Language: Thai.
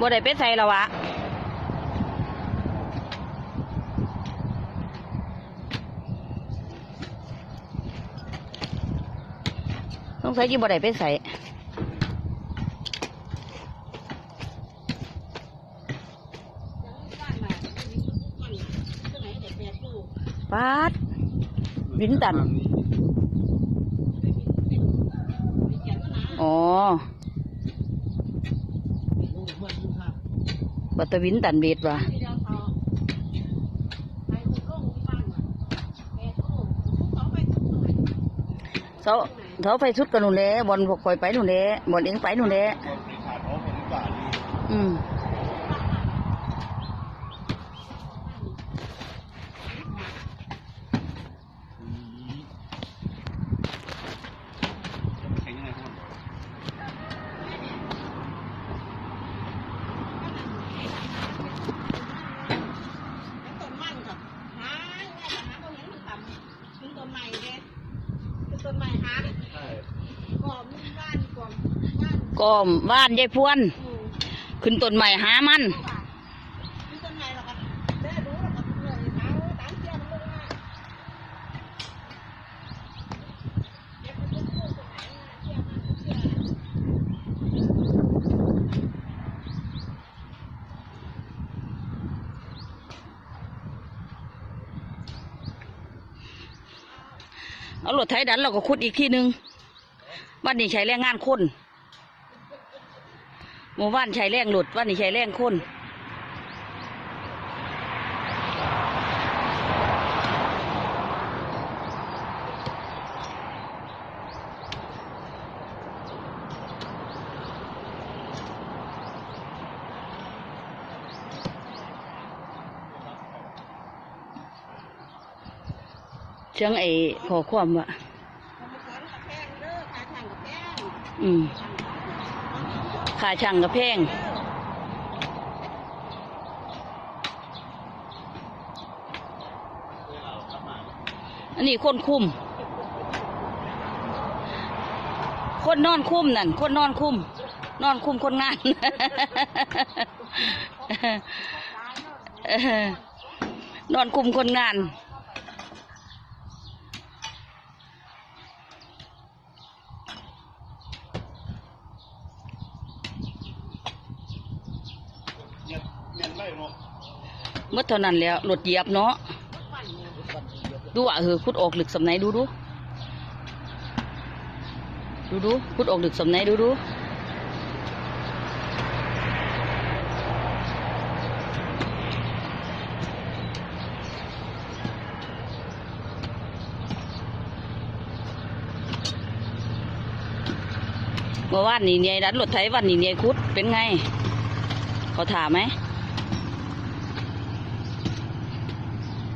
บ่ได้ไปใส่แล้ววะต้องใส่ยี่บ่ได้ไปใส่ปาดวินตัน อ๋อ บัตวินตันเบดว่ะเสาเสาไฟชุดกันหนู่นและบอลพวกคอยไปหนู่นและบอลเองไปหนูแล้อืม แข็งยังไงทุกคน ต้นมันกับหาง่ายหาต้นนี้มันต่ำขึ้นต้นใหม่เลยขึ้น ต้นใหม่หาใช่ก่อมบ้านก่อมบ้านก็บ้านยายพวนอืมขึ้นต้นใหม่หามันขึ้นต้นใหม่เราก็ได้รู้เราก็เลยหาตามเที่ยวมันลงมาเดี๋ยวมันจะพูดตรงไหนนะเที่ยวมันเที่ยว เอารถไถดันเราก็ขุดอีกที่หนึงบ้านนี้ใช้แรงงานคนหมู่บ้านใช้แรงหลุดบ้านนี้ใช้แรงคน เชียงไอ้ขอความว่าเอามาก่อนกับแพงเด้อขาช่างกับแพงอืมค่าช่างก็แพงอันนี้คนคุมคนนอนคุมนั่น คนนอนคุมนอนคุมคนงานเออนอนคุมคนงาน เงียบ เมื่อเท่านั้นแล้วหลดเหยียบเนาะดูอะเออคุดออกหลึกสำไหนดูดูดูดูคุดออกหลึกสำไหนดูดูเมื่อวานนี่เนี่ยดันรถไถวันนี่เนี่ยคุดเป็นไง เขาถามไหม